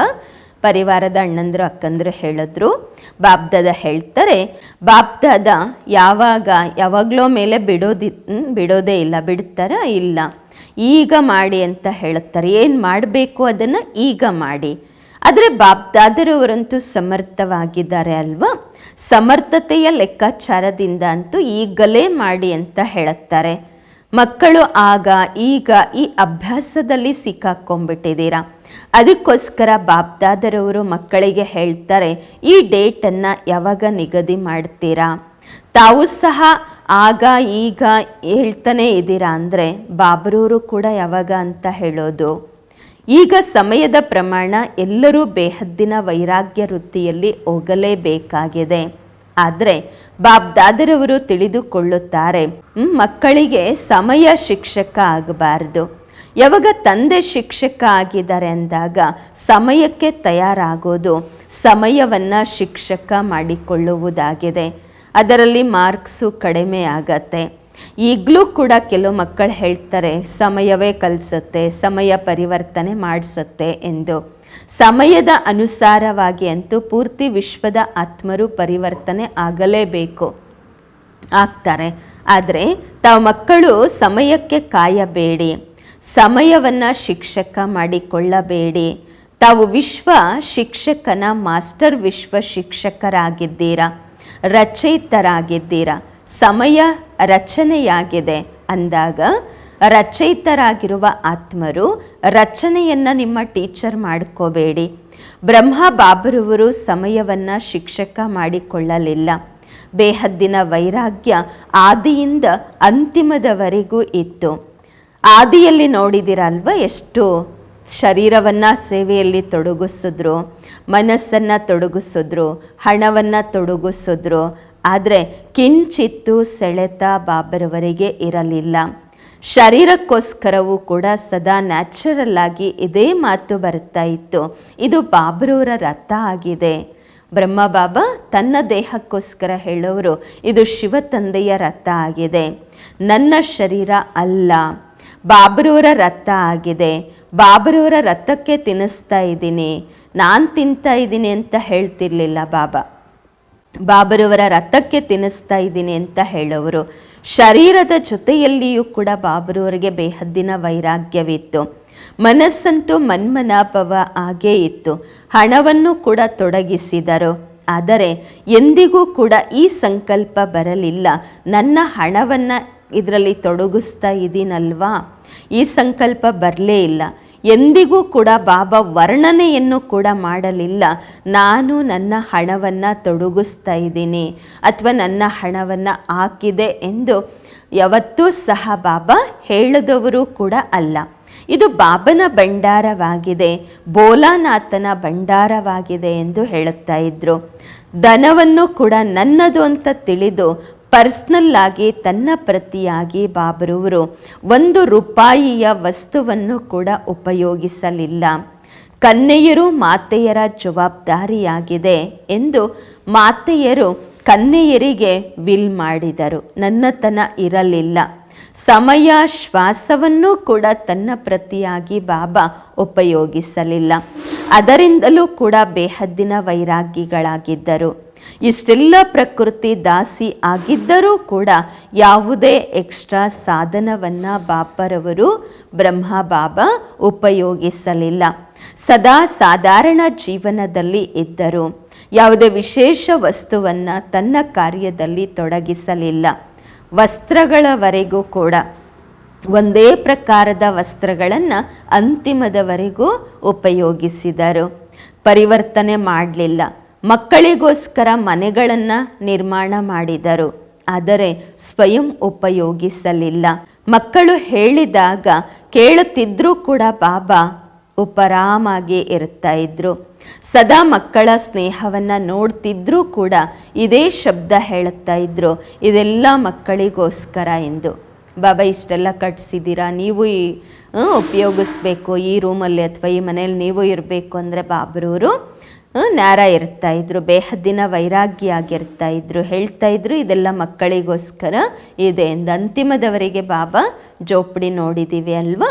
S1: ಪರಿವಾರದ ಅಣ್ಣಂದ್ರು ಅಕ್ಕಂದ್ರು ಹೇಳಿದ್ರು. ಬಾಬ್ದಾದ ಹೇಳ್ತಾರೆ ಬಾಬ್ದಾದ ಯಾವಾಗ, ಯಾವಾಗಲೋ ಮೇಲೆ ಬಿಡೋದಿ ಬಿಡೋದೇ ಇಲ್ಲ, ಬಿಡ್ತಾರ ಇಲ್ಲ. ಈಗ ಮಾಡಿ ಅಂತ ಹೇಳುತ್ತಾರೆ. ಏನು ಮಾಡಬೇಕು ಅದನ್ನು ಈಗ ಮಾಡಿ. ಆದರೆ ಬಾಬ್ದಾದರವರಂತೂ ಸಮರ್ಥವಾಗಿದ್ದಾರೆ ಅಲ್ವಾ? ಸಮರ್ಥತೆಯ ಲೆಕ್ಕಾಚಾರದಿಂದ ಅಂತೂ ಈಗಲೇ ಮಾಡಿ ಅಂತ ಹೇಳುತ್ತಾರೆ. ಮಕ್ಕಳು ಆಗ ಈಗ ಈ ಅಭ್ಯಾಸದಲ್ಲಿ ಸಿಕ್ಕಾಕೊಂಡ್ಬಿಟ್ಟಿದ್ದೀರಾ? ಅದಕ್ಕೋಸ್ಕರ ಬಾಬ್ದಾದರವರು ಮಕ್ಕಳಿಗೆ ಹೇಳ್ತಾರೆ, ಈ ಡೇಟನ್ನು ಯಾವಾಗ ನಿಗದಿ ಮಾಡ್ತೀರಾ? ತಾವು ಸಹ ಆಗ ಈಗ ಹೇಳ್ತಾನೆ ಇದ್ದೀರಾ ಅಂದರೆ ಬಾಬರವರು ಕೂಡ ಯಾವಾಗ ಅಂತ ಹೇಳೋದು? ಈಗ ಸಮಯದ ಪ್ರಮಾಣ ಎಲ್ಲರೂ ಬೇಹದ್ದಿನ ವೈರಾಗ್ಯ ವೃತ್ತಿಯಲ್ಲಿ ಹೋಗಲೇಬೇಕಾಗಿದೆ. ಆದರೆ ಬಾಬ್ ದಾದರವರು ತಿಳಿದುಕೊಳ್ಳುತ್ತಾರೆ ಮಕ್ಕಳಿಗೆ ಸಮಯ ಶಿಕ್ಷಕ ಆಗಬಾರದು. ಯಾವಾಗ ತಂದೆ ಶಿಕ್ಷಕ ಆಗಿದ್ದಾರೆ ಅಂದಾಗ ಸಮಯಕ್ಕೆ ತಯಾರಾಗೋದು, ಸಮಯವನ್ನು ಶಿಕ್ಷಕ ಮಾಡಿಕೊಳ್ಳುವುದಾಗಿದೆ. ಅದರಲ್ಲಿ ಮಾರ್ಕ್ಸು ಕಡಿಮೆ ಆಗತ್ತೆ. ಈಗಲೂ ಕೂಡ ಕೆಲವು ಮಕ್ಕಳು ಹೇಳ್ತಾರೆ, ಸಮಯವೇ ಕಲಿಸುತ್ತೆ, ಸಮಯ ಪರಿವರ್ತನೆ ಮಾಡಿಸುತ್ತೆ ಎಂದು. ಸಮಯದ ಅನುಸಾರವಾಗಿ ಅಂತೂ ಪೂರ್ತಿ ವಿಶ್ವದ ಆತ್ಮರು ಪರಿವರ್ತನೆ ಆಗಲೇಬೇಕು. ಆಗ್ತಾರೆ. ಆದರೆ ತಾವು ಮಕ್ಕಳು ಸಮಯಕ್ಕೆ ಕಾಯಬೇಡಿ. ಸಮಯವನ್ನ ಶಿಕ್ಷಕ ಮಾಡಿಕೊಳ್ಳಬೇಡಿ. ತಾವು ವಿಶ್ವ ಶಿಕ್ಷಕನ ಮಾಸ್ಟರ್ ವಿಶ್ವ ಶಿಕ್ಷಕರಾಗಿದ್ದೀರಾ? ರಚಯಿತರಾಗಿದ್ದೀರಾ? ಸಮಯ ರಚನೆಯಾಗಿದೆ ಅಂದಾಗ ರಚಯಿತರಾಗಿರುವ ಆತ್ಮರು ರಚನೆಯನ್ನು ನಿಮ್ಮ ಟೀಚರ್ ಮಾಡ್ಕೋಬೇಡಿ. ಬ್ರಹ್ಮ ಬಾಬರುವರು ಸಮಯವನ್ನು ಶಿಕ್ಷಕ ಮಾಡಿಕೊಳ್ಳಲಿಲ್ಲ. ಬೇಹದ್ದಿನ ವೈರಾಗ್ಯ ಆದಿಯಿಂದ ಅಂತಿಮದವರೆಗೂ ಇತ್ತು. ಆದಿಯಲ್ಲಿ ನೋಡಿದಿರಲ್ವ ಎಷ್ಟು? ಶರೀರವನ್ನು ಸೇವೆಯಲ್ಲಿ ತೊಡಗಿಸಿದ್ರು, ಮನಸ್ಸನ್ನು ತೊಡಗಿಸಿದ್ರು, ಹಣವನ್ನು ತೊಡಗಿಸಿದ್ರು. ಆದರೆ ಕಿಂಚಿತ್ತು ಸೆಳೆತ ಬಾಬರವರಿಗೆ ಇರಲಿಲ್ಲ. ಶರೀರಕ್ಕೋಸ್ಕರವೂ ಕೂಡ ಸದಾ ನ್ಯಾಚುರಲ್ ಆಗಿ ಇದೇ ಮಾತು ಬರ್ತಾ ಇತ್ತು. ಇದು ಬಾಬ್ರವರ ರಥ ಆಗಿದೆ. ಬ್ರಹ್ಮ ಬಾಬಾ ತನ್ನ ದೇಹಕ್ಕೋಸ್ಕರ ಹೇಳೋರು, ಇದು ಶಿವ ತಂದೆಯ ರಥ ಆಗಿದೆ. ನನ್ನ ಶರೀರ ಅಲ್ಲ. ಬಾಬ್ರವರ ರಥ ಆಗಿದೆ. ಬಾಬ್ರವರ ರಥಕ್ಕೆ ತಿನ್ನಿಸ್ತಾ ಇದ್ದೀನಿ. ನಾನು ತಿಂತಾ ಇದ್ದೀನಿ ಅಂತ ಹೇಳ್ತಿರ್ಲಿಲ್ಲ ಬಾಬಾ. ಬಾಬರವರ ರಥಕ್ಕೆ ತಿನ್ನಿಸ್ತಾ ಇದ್ದೀನಿ ಅಂತ ಹೇಳೋರು. ಶರೀರದ ಜೊತೆಯಲ್ಲಿಯೂ ಕೂಡ ಬಾಬರವರಿಗೆ ಬೇಹದ್ದಿನ ವೈರಾಗ್ಯವಿತ್ತು. ಮನಸ್ಸಂತೂ ಮನ್ಮನಾಭವ ಆಗೇ ಇತ್ತು. ಹಣವನ್ನು ಕೂಡ ತೊಡಗಿಸಿದರು. ಆದರೆ ಎಂದಿಗೂ ಕೂಡ ಈ ಸಂಕಲ್ಪ ಬರಲಿಲ್ಲ. ನನ್ನ ಹಣವನ್ನು ಇದರಲ್ಲಿ ತೊಡಗಿಸ್ತಾ ಇದ್ದೀನಲ್ವಾ ಈ ಸಂಕಲ್ಪ ಬರಲೇ ಇಲ್ಲ. ಎಂದಿಗೂ ಕೂಡ ಬಾಬಾ ವರ್ಣನೆಯನ್ನು ಕೂಡ ಮಾಡಲಿಲ್ಲ. ನಾನು ನನ್ನ ಹಣವನ್ನು ತೊಡಗಿಸ್ತಾ ಇದ್ದೀನಿ ಅಥವಾ ನನ್ನ ಹಣವನ್ನು ಹಾಕಿದೆ ಎಂದು ಯಾವತ್ತೂ ಸಹ ಬಾಬಾ ಹೇಳಿದವರು ಕೂಡ ಅಲ್ಲ. ಇದು ಬಾಬನ ಭಂಡಾರವಾಗಿದೆ ಬೋಲಾನಾಥನ ಭಂಡಾರವಾಗಿದೆ ಎಂದು ಹೇಳುತ್ತಾ ಇದ್ರು. ಧನವನ್ನು ಕೂಡ ನನ್ನದು ಅಂತ ತಿಳಿದು ಪರ್ಸ್ನಲ್ ಆಗಿ ತನ್ನ ಪ್ರತಿಯಾಗಿ ಬಾಬರವರು ಒಂದು ರೂಪಾಯಿಯ ವಸ್ತುವನ್ನು ಕೂಡ ಉಪಯೋಗಿಸಲಿಲ್ಲ. ಕನ್ನೆಯರು ಮಾತೆಯರ ಜವಾಬ್ದಾರಿಯಾಗಿದೆ ಎಂದು ಮಾತೆಯರು ಕನ್ನೆಯರಿಗೆ ವಿಲ್ ಮಾಡಿದರು. ನನ್ನತನ ಇರಲಿಲ್ಲ. ಸಮಯ, ಶ್ವಾಸವನ್ನು ಕೂಡ ತನ್ನ ಪ್ರತಿಯಾಗಿ ಬಾಬಾ ಉಪಯೋಗಿಸಲಿಲ್ಲ. ಅದರಿಂದಲೂ ಕೂಡ ಬೇಹದ್ದಿನ ವೈರಾಗ್ಯಗಳಾಗಿದ್ದರು. ಇಷ್ಟೆಲ್ಲ ಪ್ರಕೃತಿ ದಾಸಿ ಆಗಿದ್ದರೂ ಕೂಡ ಯಾವುದೇ ಎಕ್ಸ್ಟ್ರಾ ಸಾಧನವನ್ನ ಬಾಪರವರು ಬ್ರಹ್ಮ ಬಾಬಾ ಉಪಯೋಗಿಸಲಿಲ್ಲ. ಸದಾ ಸಾಧಾರಣ ಜೀವನದಲ್ಲಿ ಇದ್ದರು. ಯಾವುದೇ ವಿಶೇಷ ವಸ್ತುವನ್ನ ತನ್ನ ಕಾರ್ಯದಲ್ಲಿ ತೊಡಗಿಸಲಿಲ್ಲ. ವಸ್ತ್ರಗಳವರೆಗೂ ಕೂಡ. ಒಂದೇ ಪ್ರಕಾರದ ವಸ್ತ್ರಗಳನ್ನು ಅಂತಿಮದವರೆಗೂ ಉಪಯೋಗಿಸಿದರು. ಪರಿವರ್ತನೆ ಮಾಡಲಿಲ್ಲ. ಮಕ್ಕಳಿಗೋಸ್ಕರ ಮನೆಗಳನ್ನು ನಿರ್ಮಾಣ ಮಾಡಿದರು. ಆದರೆ ಸ್ವಯಂ ಉಪಯೋಗಿಸಲಿಲ್ಲ. ಮಕ್ಕಳು ಹೇಳಿದಾಗ ಕೇಳುತ್ತಿದ್ರೂ ಕೂಡ ಬಾಬಾ ಉಪರಾಮಾಗಿ ಇರ್ತಾ ಇದ್ರು. ಸದಾ ಮಕ್ಕಳ ಸ್ನೇಹವನ್ನು ನೋಡ್ತಿದ್ರೂ ಕೂಡ ಇದೇ ಶಬ್ದ ಹೇಳುತ್ತಾ ಇದ್ರು. ಇದೆಲ್ಲ ಮಕ್ಕಳಿಗೋಸ್ಕರ ಎಂದು. ಬಾಬಾ, ಇಷ್ಟೆಲ್ಲ ಕಟ್ಸಿದ್ದೀರಾ? ನೀವು ಈ ಉಪಯೋಗಿಸ್ಬೇಕು. ಈ ರೂಮಲ್ಲಿ ಅಥವಾ ಈ ಮನೇಲಿ ನೀವು ಇರಬೇಕು ಅಂದರೆ ಬಾಬ್ರವರು ನ್ಯಾರ ಇರ್ತಾ ಇದ್ರು, ಬೇಹದ್ದಿನ ವೈರಾಗ್ಯ ಆಗಿರ್ತಾ ಇದ್ರು, ಹೇಳ್ತಾ ಇದ್ರು, ಇದೆಲ್ಲ ಮಕ್ಕಳಿಗೋಸ್ಕರ ಇದೆ ಎಂದು ಅಂತಿಮದವರೆಗೆ ಬಾಬಾ ಜೋಪಡಿ ನೋಡಿದ್ದೀವಿ ಅಲ್ವಾ?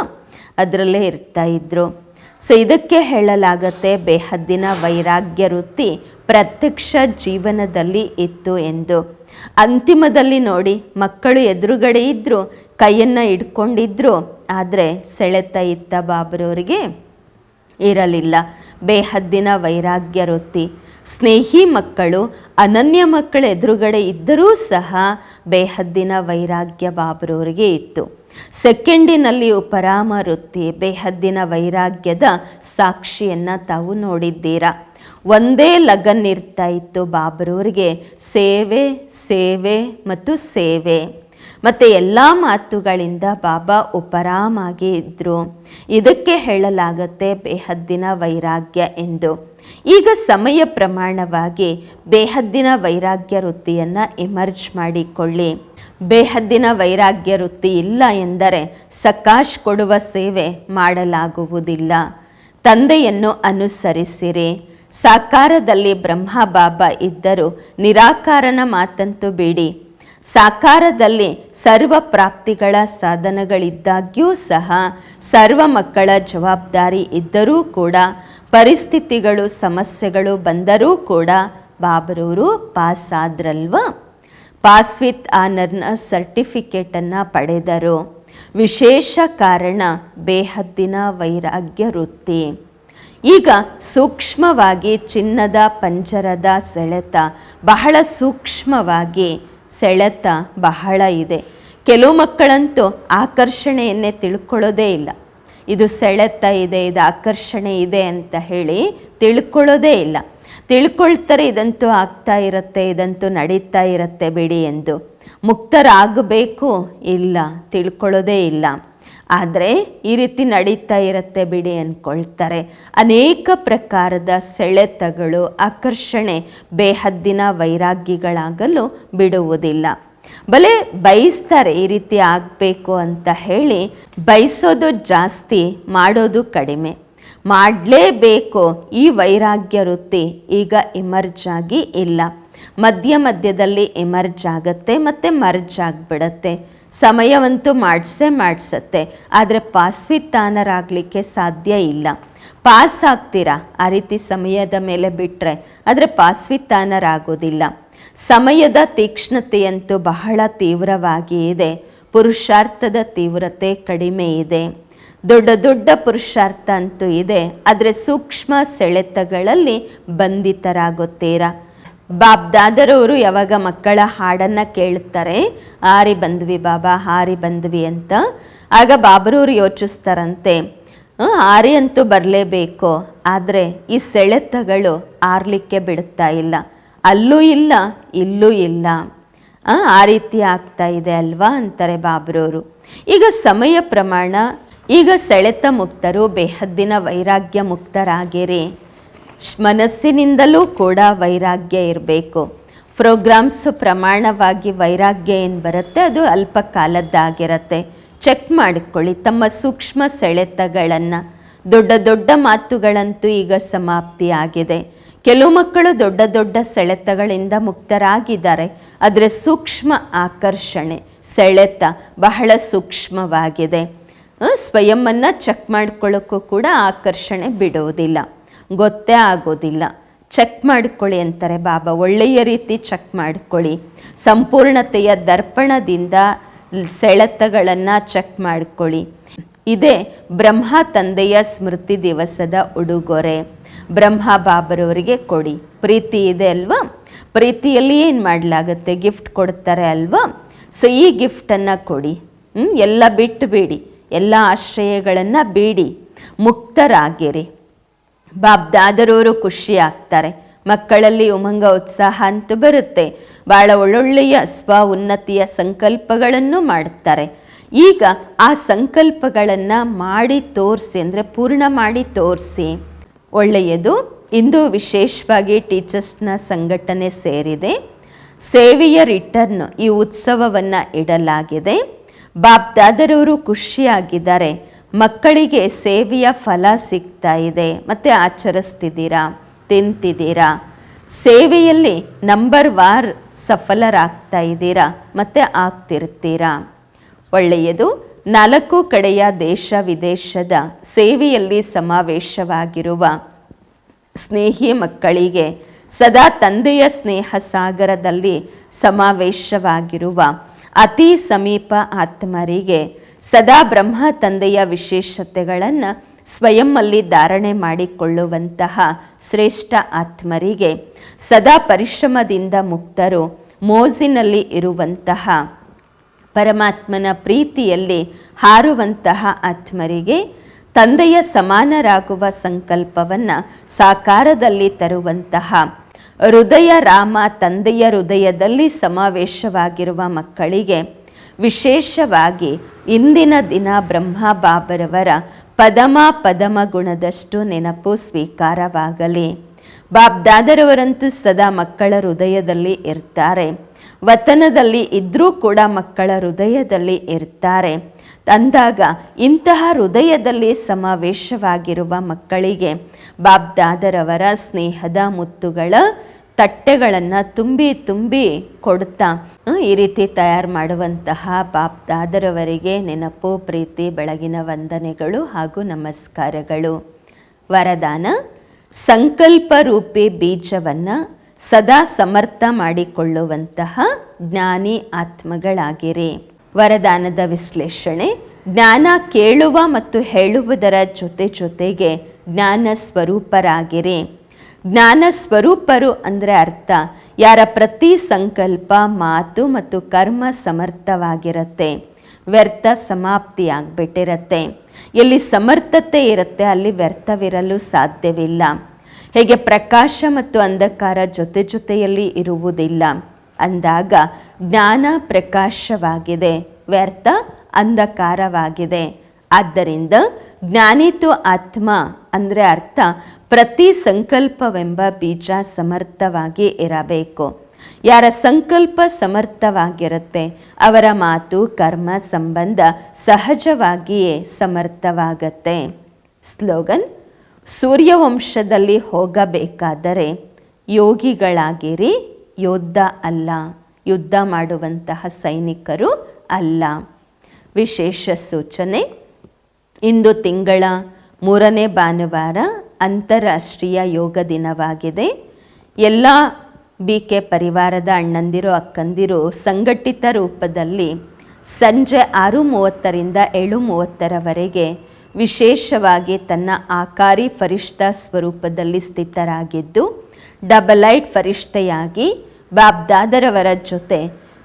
S1: ಅದರಲ್ಲೇ ಇರ್ತಾ ಇದ್ರು. ಸೊ ಇದಕ್ಕೆ ಹೇಳಲಾಗತ್ತೆ ಬೇಹದ್ದಿನ ವೈರಾಗ್ಯ ವೃತ್ತಿ ಪ್ರತ್ಯಕ್ಷ ಜೀವನದಲ್ಲಿ ಇತ್ತು ಎಂದು. ಅಂತಿಮದಲ್ಲಿ ನೋಡಿ, ಮಕ್ಕಳು ಎದುರುಗಡೆ ಇದ್ರು, ಕೈಯನ್ನು ಇಟ್ಕೊಂಡಿದ್ರು ಆದರೆ ಸೆಳೆತ ಇತ್ತ ಬಾಬರವರಿಗೆ? ಇರಲಿಲ್ಲ. ಬೇಹದ್ದಿನ ವೈರಾಗ್ಯ ವೃತ್ತಿ. ಸ್ನೇಹಿ ಮಕ್ಕಳು, ಅನನ್ಯ ಮಕ್ಕಳ ಎದುರುಗಡೆ ಇದ್ದರೂ ಸಹ ಬೇಹದ್ದಿನ ವೈರಾಗ್ಯ ಬಾಬರವರಿಗೆ ಇತ್ತು. ಸೆಕೆಂಡಿನಲ್ಲಿ ಉಪರಾಮ ವೃತ್ತಿ ಬೇಹದ್ದಿನ ವೈರಾಗ್ಯದ ಸಾಕ್ಷಿಯನ್ನು ತಾವು ನೋಡಿದ್ದೀರಾ? ಒಂದೇ ಲಗನ್ ಇರ್ತಾ ಇತ್ತು ಬಾಬರವರಿಗೆ. ಸೇವೆ ಸೇವೆ ಮತ್ತು ಸೇವೆ. ಮತ್ತೆ ಎಲ್ಲ ಮಾತುಗಳಿಂದ ಬಾಬಾ ಉಪರಾಮಾಗಿ ಇದ್ದರು ಇದಕ್ಕೆ ಹೇಳಲಾಗತ್ತೆ ಬೇಹದ್ದಿನ ವೈರಾಗ್ಯ ಎಂದು. ಈಗ ಸಮಯ ಪ್ರಮಾಣವಾಗಿ ಬೇಹದ್ದಿನ ವೈರಾಗ್ಯ ವೃತ್ತಿಯನ್ನು ಎಮರ್ಜ್ ಮಾಡಿಕೊಳ್ಳಿ. ಬೇಹದ್ದಿನ ವೈರಾಗ್ಯ ವೃತ್ತಿ ಇಲ್ಲ ಎಂದರೆ ಸಕಾಶ್ ಕೊಡುವ ಸೇವೆ ಮಾಡಲಾಗುವುದಿಲ್ಲ. ತಂದೆಯನ್ನು ಅನುಸರಿಸಿರಿ. ಸಾಕಾರದಲ್ಲಿ ಬ್ರಹ್ಮ ಬಾಬಾ ಇದ್ದರೂ ನಿರಾಕಾರನ ಮಾತಂತೂ ಬೇಡಿ. ಸಾಕಾರದಲ್ಲಿ ಸರ್ವ ಪ್ರಾಪ್ತಿಗಳ ಸಾಧನಗಳಿದ್ದಾಗ್ಯೂ ಸಹ ಸರ್ವ ಮಕ್ಕಳ ಜವಾಬ್ದಾರಿ ಇದ್ದರೂ ಕೂಡ, ಪರಿಸ್ಥಿತಿಗಳು, ಸಮಸ್ಯೆಗಳು ಬಂದರೂ ಕೂಡ ಬಾಬರೂರು ಪಾಸ್ ಆದ್ರಲ್ವಾ ಪಾಸ್ ವಿತ್ ಆನರ್ನ ಸರ್ಟಿಫಿಕೇಟನ್ನು ಪಡೆದರು. ವಿಶೇಷ ಕಾರಣ ಬೇಹದ್ದಿನ ವೈರಾಗ್ಯ ವೃತ್ತಿ. ಈಗ ಸೂಕ್ಷ್ಮವಾಗಿ ಚಿನ್ನದ ಪಂಜರದ ಸೆಳೆತ ಬಹಳ ಸೂಕ್ಷ್ಮವಾಗಿ ಸೆಳೆತ ಬಹಳ ಇದೆ. ಕೆಲವು ಮಕ್ಕಳಂತೂ ಆಕರ್ಷಣೆಯನ್ನೇ ತಿಳ್ಕೊಳ್ಳೋದೇ ಇಲ್ಲ. ಇದು ಸೆಳೆತ ಇದೆ, ಇದು ಆಕರ್ಷಣೆ ಇದೆ ಅಂತ ಹೇಳಿ ತಿಳ್ಕೊಳ್ಳೋದೇ ಇಲ್ಲ. ತಿಳ್ಕೊಳ್ತಾರೆ ಇದಂತೂ ಆಗ್ತಾ ಇರುತ್ತೆ, ಇದಂತೂ ನಡೀತಾ ಇರುತ್ತೆ ಬಿಡಿ ಎಂದು. ಮುಕ್ತರಾಗಬೇಕು ಇಲ್ಲ, ತಿಳ್ಕೊಳ್ಳೋದೇ ಇಲ್ಲ. ಆದರೆ ಈ ರೀತಿ ನಡೀತಾ ಇರುತ್ತೆ ಬಿಡಿ ಅಂದ್ಕೊಳ್ತಾರೆ ಅನೇಕ ಪ್ರಕಾರದ ಸೆಳೆತಗಳು, ಆಕರ್ಷಣೆ, ಬೇಹದ್ದಿನ ವೈರಾಗ್ಯಗಳಾಗಲು ಬಿಡುವುದಿಲ್ಲ. ಬಲೆ ಬಯಸ್ತಾರೆ ಈ ರೀತಿ ಆಗಬೇಕು ಅಂತ ಹೇಳಿ ಬಯಸೋದು ಜಾಸ್ತಿ, ಮಾಡೋದು ಕಡಿಮೆ. ಮಾಡಲೇಬೇಕು ಈ ವೈರಾಗ್ಯ ವೃತ್ತಿ ಈಗ ಇಮರ್ಜ್ ಆಗಿ ಇಲ್ಲ. ಮಧ್ಯ ಮಧ್ಯದಲ್ಲಿ ಎಮರ್ಜ್ ಆಗುತ್ತೆ ಮತ್ತು ಮರ್ಜ್ ಆಗಿಬಿಡತ್ತೆ. ಸಮಯವಂತೂ ಮಾಡಿಸೇ ಮಾಡಿಸತ್ತೆ, ಆದರೆ ಪಾಸ್ವಿತ್ತಾನರಾಗಲಿಕ್ಕೆ ಸಾಧ್ಯ ಇಲ್ಲ. ಪಾಸ್ ಆಗ್ತೀರಾ ಆ ರೀತಿ ಸಮಯದ ಮೇಲೆ ಬಿಟ್ಟರೆ ಆದರೆ ಪಾಸ್ವಿತ್ತಾನರಾಗೋದಿಲ್ಲ ಸಮಯದ ತೀಕ್ಷ್ಣತೆಯಂತೂ ಬಹಳ ತೀವ್ರವಾಗಿ ಇದೆ. ಪುರುಷಾರ್ಥದ ತೀವ್ರತೆ ಕಡಿಮೆ ಇದೆ. ದೊಡ್ಡ ದೊಡ್ಡ ಪುರುಷಾರ್ಥ ಅಂತೂ ಇದೆ. ಆದರೆ ಸೂಕ್ಷ್ಮ ಸೆಳೆತಗಳಲ್ಲಿ ಬಂಧಿತರಾಗುತ್ತೀರಾ? ಬಾಬ್ದಾದರವರು ಯಾವಾಗ ಮಕ್ಕಳ ಹಾಡನ್ನು ಕೇಳುತ್ತಾರೆ? ಹಾರಿ ಬಂದ್ವಿ ಬಾಬಾ ಹಾರಿ ಬಂದ್ವಿ ಅಂತ. ಆಗ ಬಾಬರವರು ಯೋಚಿಸ್ತಾರಂತೆ "ಹ್ಮ್, ಹಾರಿ ಅಂತೂ ಬರಲೇಬೇಕು. ಆದರೆ ಈ ಸೆಳೆತಗಳು ಆರ್ಲಿಕ್ಕೆ ಬಿಡುತ್ತಾ ಇಲ್ಲ. ಅಲ್ಲೂ ಇಲ್ಲ ಇಲ್ಲೂ ಇಲ್ಲ. ಆ, ರೀತಿ ಆಗ್ತಾ ಇದೆ ಅಲ್ವಾ? ಅಂತಾರೆ ಬಾಬ್ರವರು ಈಗ ಸಮಯ ಪ್ರಮಾಣ ಈಗ ಸೆಳೆತ ಮುಕ್ತರು ಬೇಹದ್ದಿನ ವೈರಾಗ್ಯ ಮುಕ್ತರಾಗಿರಿ. ಮನಸ್ಸಿನಿಂದಲೂ ಕೂಡ ವೈರಾಗ್ಯ ಇರಬೇಕು. ಪ್ರೋಗ್ರಾಮ್ಸ್ ಪ್ರಮಾಣವಾಗಿ ವೈರಾಗ್ಯ ಏನು ಬರುತ್ತೆ, ಅದು ಅಲ್ಪ ಕಾಲದ್ದಾಗಿರತ್ತೆ. ಚೆಕ್ ಮಾಡಿಕೊಳ್ಳಿ, ತಮ್ಮ ಸೂಕ್ಷ್ಮ ಸೆಳೆತಗಳನ್ನು. ದೊಡ್ಡ ದೊಡ್ಡ ಮಾತುಗಳಂತೂ ಈಗ ಸಮಾಪ್ತಿಯಾಗಿದೆ ಕೆಲವು ಮಕ್ಕಳು ದೊಡ್ಡ ದೊಡ್ಡ ಸೆಳೆತಗಳಿಂದ ಮುಕ್ತರಾಗಿದ್ದಾರೆ. ಆದರೆ ಸೂಕ್ಷ್ಮ ಆಕರ್ಷಣೆ, ಸೆಳೆತ ಬಹಳ ಸೂಕ್ಷ್ಮವಾಗಿದೆ. ಸ್ವಯಂವನ್ನ ಚೆಕ್ ಮಾಡ್ಕೊಳ್ಳೋಕ್ಕೂ ಕೂಡ ಆಕರ್ಷಣೆ ಬಿಡುವುದಿಲ್ಲ ಗೊತ್ತೇ ಆಗೋದಿಲ್ಲ. ಚೆಕ್ ಮಾಡಿಕೊಳ್ಳಿ ಅಂತಾರೆ ಬಾಬಾ. ಒಳ್ಳೆಯ ರೀತಿ ಚೆಕ್ ಮಾಡಿಕೊಳ್ಳಿ. ಸಂಪೂರ್ಣತೆಯ ದರ್ಪಣದಿಂದ ಸೆಳೆತಗಳನ್ನು ಚೆಕ್ ಮಾಡಿಕೊಳ್ಳಿ. ಇದೇ ಬ್ರಹ್ಮ ತಂದೆಯ ಸ್ಮೃತಿ ದಿವಸದ ಉಡುಗೊರೆ. ಬ್ರಹ್ಮ ಬಾಬರವರಿಗೆ ಕೊಡಿ. ಪ್ರೀತಿ ಇದೆ ಅಲ್ವಾ? ಪ್ರೀತಿಯಲ್ಲಿ ಏನು ಮಾಡಲಾಗುತ್ತೆ? ಗಿಫ್ಟ್ ಕೊಡ್ತಾರೆ ಅಲ್ವಾ? ಸೊ ಈ ಗಿಫ್ಟನ್ನು ಕೊಡಿ? ಎಲ್ಲ ಬಿಟ್ಟು ಬಿಡಿ ಎಲ್ಲ ಆಶ್ರಯಗಳನ್ನು ಬೇಡಿ. ಮುಕ್ತರಾಗಿರಿ. ಬಾಬ್ದಾದರವರು ಖುಷಿ ಆಗ್ತಾರೆ ಮಕ್ಕಳಲ್ಲಿ ಉಮಂಗ ಉತ್ಸಾಹ ಅಂತೂ ಬರುತ್ತೆ. ಬಹಳ ಒಳ್ಳೊಳ್ಳೆಯ ಸ್ವ ಉನ್ನತಿಯ ಸಂಕಲ್ಪಗಳನ್ನು ಮಾಡುತ್ತಾರೆ ಈಗ ಆ ಸಂಕಲ್ಪಗಳನ್ನು ಮಾಡಿ ತೋರಿಸಿ ಅಂದರೆ ಪೂರ್ಣ ಮಾಡಿ ತೋರಿಸಿ. ಒಳ್ಳೆಯದು. ಇಂದು ವಿಶೇಷವಾಗಿ ಟೀಚರ್ಸ್ನ ಸಂಘಟನೆ ಸೇರಿದೆ. ಸೇವೆಯ ರಿಟರ್ನ್ ಈ ಉತ್ಸವವನ್ನು ಇಡಲಾಗಿದೆ. ಬಾಬ್ದಾದರವರು ಖುಷಿಯಾಗಿದ್ದಾರೆ. ಮಕ್ಕಳಿಗೆ ಸೇವೆಯ ಫಲ ಸಿಗ್ತಾ ಇದೆ. ಮತ್ತು ಆಚರಿಸ್ತಿದ್ದೀರಾ? ತಿಂತಿದ್ದೀರಾ? ಸೇವೆಯಲ್ಲಿ ನಂಬರ್ ವಾರ್ ಸಫಲರಾಗ್ತಾ ಇದ್ದೀರಾ? ಮತ್ತು ಆಗ್ತಿರ್ತೀರಾ? ಒಳ್ಳೆಯದು. ನಾಲ್ಕು ಕಡೆಯ ದೇಶ ವಿದೇಶದ ಸೇವೆಯಲ್ಲಿ ಸಮಾವೇಶವಾಗಿರುವ ಸ್ನೇಹಿ ಮಕ್ಕಳಿಗೆ ಸದಾ ತಂದೆಯ ಸ್ನೇಹ ಸಾಗರದಲ್ಲಿ ಸಮಾವೇಶವಾಗಿರುವ ಅತಿ ಸಮೀಪ ಆತ್ಮರಿಗೆ ಸದಾ ಬ್ರಹ್ಮ ತಂದೆಯ ವಿಶೇಷತೆಗಳನ್ನು ಸ್ವಯಂನಲ್ಲಿ ಧಾರಣೆ ಮಾಡಿಕೊಳ್ಳುವಂತಹ ಶ್ರೇಷ್ಠ ಆತ್ಮರಿಗೆ ಸದಾ ಪರಿಶ್ರಮದಿಂದ ಮುಕ್ತರು ಮೋಜಿನಲ್ಲಿ ಇರುವಂತಹ ಪರಮಾತ್ಮನ ಪ್ರೀತಿಯಲ್ಲಿ ಹಾರುವಂತಹ ಆತ್ಮರಿಗೆ ತಂದೆಯ ಸಮಾನರಾಗುವ ಸಂಕಲ್ಪವನ್ನು ಸಾಕಾರದಲ್ಲಿ ತರುವಂತಹ ಹೃದಯ ರಾಮ ತಂದೆಯ ಹೃದಯದಲ್ಲಿ ಸಮಾವೇಶವಾಗಿರುವ ಮಕ್ಕಳಿಗೆ ವಿಶೇಷವಾಗಿ ಇಂದಿನ ದಿನ ಬ್ರಹ್ಮ ಬಾಬರವರ ಪದಮ ಪದಮ ಗುಣದಷ್ಟು ನೆನಪು ಸ್ವೀಕಾರವಾಗಲಿ. ಬಾಬ್ದಾದರವರಂತೂ ಸದಾ ಮಕ್ಕಳ ಹೃದಯದಲ್ಲಿ ಇರ್ತಾರೆ. ವತನದಲ್ಲಿ ಇದ್ರೂ ಕೂಡ ಮಕ್ಕಳ ಹೃದಯದಲ್ಲಿ ಇರ್ತಾರೆ. ಅಂದಾಗ ಇಂತಹ ಹೃದಯದಲ್ಲಿ ಸಮಾವೇಶವಾಗಿರುವ ಮಕ್ಕಳಿಗೆ ಬಾಬ್ದಾದರವರ ಸ್ನೇಹದ ಮುತ್ತುಗಳ ತಟ್ಟೆಗಳನ್ನು ತುಂಬಿ ತುಂಬಿ ಕೊಡ್ತಾ ಈ ರೀತಿ ತಯಾರು ಮಾಡುವಂತಹ ಬಾಬ್ದಾದರವರಿಗೆ ನೆನಪು, ಪ್ರೀತಿ, ಬೆಳಗಿನ ವಂದನೆಗಳು ಹಾಗೂ ನಮಸ್ಕಾರಗಳು. ವರದಾನ, ಸಂಕಲ್ಪ ರೂಪಿ ಬೀಜವನ್ನು ಸದಾ ಸಮರ್ಥ ಮಾಡಿಕೊಳ್ಳುವಂತಹ ಜ್ಞಾನಿ ಆತ್ಮಗಳಾಗಿರಿ. ವರದಾನದ ವಿಶ್ಲೇಷಣೆ, ಜ್ಞಾನ ಕೇಳುವ ಮತ್ತು ಹೇಳುವುದರ ಜೊತೆ ಜೊತೆಗೆ ಜ್ಞಾನ ಸ್ವರೂಪರಾಗಿರಿ. ಜ್ಞಾನ ಸ್ವರೂಪರು ಅಂದರೆ ಅರ್ಥ. ಯಾರ ಪ್ರತಿ ಸಂಕಲ್ಪ ಮಾತು ಮತ್ತು ಕರ್ಮ ಸಮರ್ಥವಾಗಿರುತ್ತೆ. ವ್ಯರ್ಥ ಸಮಾಪ್ತಿಯಾಗ್ಬಿಟ್ಟಿರತ್ತೆ. ಎಲ್ಲಿ ಸಮರ್ಥತೆ ಇರುತ್ತೆ, ಅಲ್ಲಿ ವ್ಯರ್ಥವಿರಲು ಸಾಧ್ಯವಿಲ್ಲ. ಹೇಗೆ ಪ್ರಕಾಶ ಮತ್ತು ಅಂಧಕಾರ ಜೊತೆ ಜೊತೆಯಲ್ಲಿ ಇರುವುದಿಲ್ಲ. ಅಂದಾಗ ಜ್ಞಾನ ಪ್ರಕಾಶವಾಗಿದೆ, ವ್ಯರ್ಥ ಅಂಧಕಾರವಾಗಿದೆ. ಆದ್ದರಿಂದ ಜ್ಞಾನಿತು ಆತ್ಮ ಅಂದರೆ ಅರ್ಥ. ಪ್ರತಿ ಸಂಕಲ್ಪವೆಂಬ ಬೀಜ ಸಮರ್ಥವಾಗಿ ಇರಬೇಕು. ಯಾರ ಸಂಕಲ್ಪ ಸಮರ್ಥವಾಗಿರುತ್ತೆ, ಅವರ ಮಾತು, ಕರ್ಮ, ಸಂಬಂಧ ಸಹಜವಾಗಿಯೇ ಸಮರ್ಥವಾಗತ್ತೆ. ಸ್ಲೋಗನ್, ಸೂರ್ಯವಂಶದಲ್ಲಿ ಹೋಗಬೇಕಾದರೆ ಯೋಗಿಗಳಾಗಿರಿ ಯೋಧ ಅಲ್ಲ, ಯುದ್ಧ ಮಾಡುವಂತಹ ಸೈನಿಕರು ಅಲ್ಲ. ವಿಶೇಷ ಸೂಚನೆ, ಇಂದು ತಿಂಗಳ ಮೂರನೇ ಭಾನುವಾರ ಅಂತಾರಾಷ್ಟ್ರೀಯ ಯೋಗ ದಿನವಾಗಿದೆ. ಎಲ್ಲ ಬಿ ಕೆ ಪರಿವಾರದ ಅಣ್ಣಂದಿರು, ಅಕ್ಕಂದಿರು ಸಂಘಟಿತ ರೂಪದಲ್ಲಿ ಸಂಜೆ ಆರು ಮೂವತ್ತರಿಂದ ಏಳು ಮೂವತ್ತರವರೆಗೆ ವಿಶೇಷವಾಗಿ ತನ್ನ ಆಕಾರಿ ಫರಿಷ್ಠ ಸ್ವರೂಪದಲ್ಲಿ ಸ್ಥಿತರಾಗಿದ್ದು, ಡಬಲ್ ಐಟ್ ಫರಿಷ್ಠೆಯಾಗಿ ಬಾಬ್ದಾದರವರ ಜೊತೆ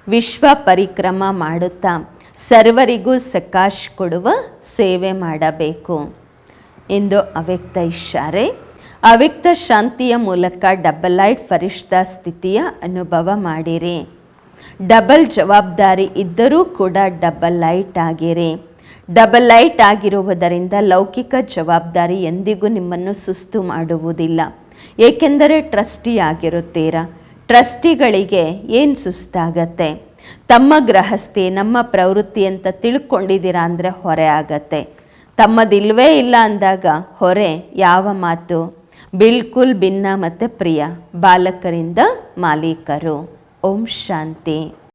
S1: ವಿಶ್ವ ಪರಿಕ್ರಮ ಮಾಡುತ್ತಾ ಸರ್ವರಿಗೂ ಸಕಾಶ್ ಕೊಡುವ ಸೇವೆ ಮಾಡಬೇಕು. ಎಂದು ಅವ್ಯಕ್ತ ಇಶಾರೆ ಅವ್ಯಕ್ತ ಶಾಂತಿಯ ಮೂಲಕ ಡಬಲ್ ಡಬಲೈಟ್ ಫರಿಷ್ಠ ಸ್ಥಿತಿಯ ಅನುಭವ ಮಾಡಿರಿ. ಡಬಲ್ ಜವಾಬ್ದಾರಿ ಇದ್ದರೂ ಕೂಡ ಡಬಲ್ ಲೈಟ್ ಆಗಿರಿ. ಡಬಲ್ ಲೈಟ್ ಆಗಿರುವುದರಿಂದ ಲೌಕಿಕ ಜವಾಬ್ದಾರಿ ಎಂದಿಗೂ ನಿಮ್ಮನ್ನು ಸುಸ್ತು ಮಾಡುವುದಿಲ್ಲ. ಏಕೆಂದರೆ ಟ್ರಸ್ಟಿ ಆಗಿರುತ್ತೀರಾ? ಟ್ರಸ್ಟಿಗಳಿಗೆ ಏನು ಸುಸ್ತಾಗತ್ತೆ? ತಮ್ಮ ಗೃಹಸ್ಥಿ, ನಮ್ಮ ಪ್ರವೃತ್ತಿ ಅಂತ ತಿಳ್ಕೊಂಡಿದ್ದೀರಾ ಅಂದರೆ ಹೊರೆ ಆಗತ್ತೆ. ತಮ್ಮದಿಲ್ವೇ ಇಲ್ಲ ಅಂದಾಗ ಹೊರೆ ಯಾವ ಮಾತು? ಬಿಲ್ಕುಲ್ ಭಿನ್ನ ಮತ್ತು ಪ್ರಿಯ ಬಾಲಕರಿಂದ ಮಾಲೀಕರು. ಓಂ ಶಾಂತಿ.